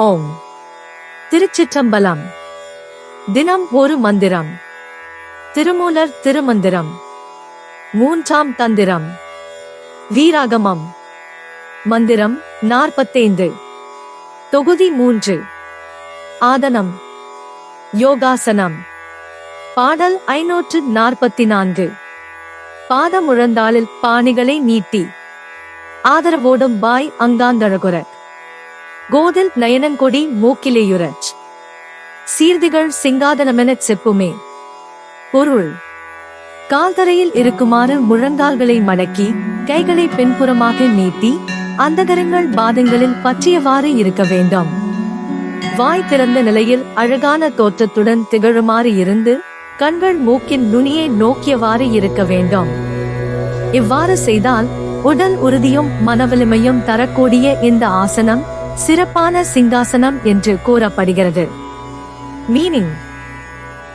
ஓம். திருச்சிற்றம்பலம். தினம் ஒரு மந்திரம். திருமூலர் திருமந்திரம். மூன்றாம் தந்திரம். வீராகமம். மந்திரம் நாற்பத்தைந்து. தொகுதி மூன்று. ஆதனம். யோகாசனம். பாடல் ஐநூற்று நாற்பத்தி நான்கு பாதமுழந்தாளில் பாணிகளை நீட்டி. ஆதரவோடும் பாய் அங்காந்தழகுர கோதில் நயனங்கொடி மூக்கிலேயுரச் சீர்திகள் சிங்காதனமெனச் செப்புமே. பொருள். கால்தரையில் இருக்குமாறு முழங்கால்களை மடக்கி கைகளை பின்புறமாக நீட்டி அந்தகரங்கள் பாதங்களில் பற்றியவாறு இருக்க வேண்டும். வாய் திறந்த நிலையில் அழகான தோற்றத்துடன் திகழுமாறு இருந்து கண்கள் மூக்கின் நுனியை நோக்கியவாறு இருக்க வேண்டும். இவ்வாறு செய்தால் உடல் உறுதியும் மனவலிமையும் தரக்கூடிய இந்த ஆசனம் சிறப்பான சிங்காசனம் என்று கூறப்படுகிறது meaning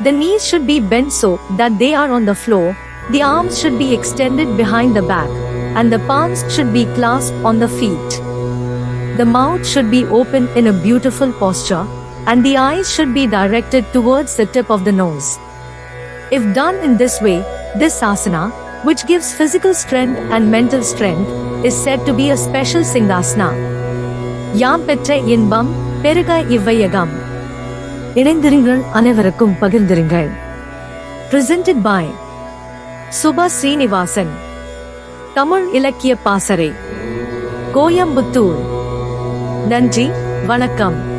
The knees should be bent so that they are on the floor, the arms should be extended behind the back, and the palms should be clasped on the feet. The mouth should be open in a beautiful posture, and the eyes should be directed towards the tip of the nose. If done in this way, this asana, which gives physical strength and mental strength, is said to be a special Singhasana. யாம் பெற்ற இன்பம் பெருக இவ்வையகம். இணைந்திருங்கள் அனைவருக்கும் பகிர்ந்திருங்கள். Presented by Subha Srinivasan Tamil இலக்கிய பாசறை. கோயம்புத்தூர். நன்றி வணக்கம்.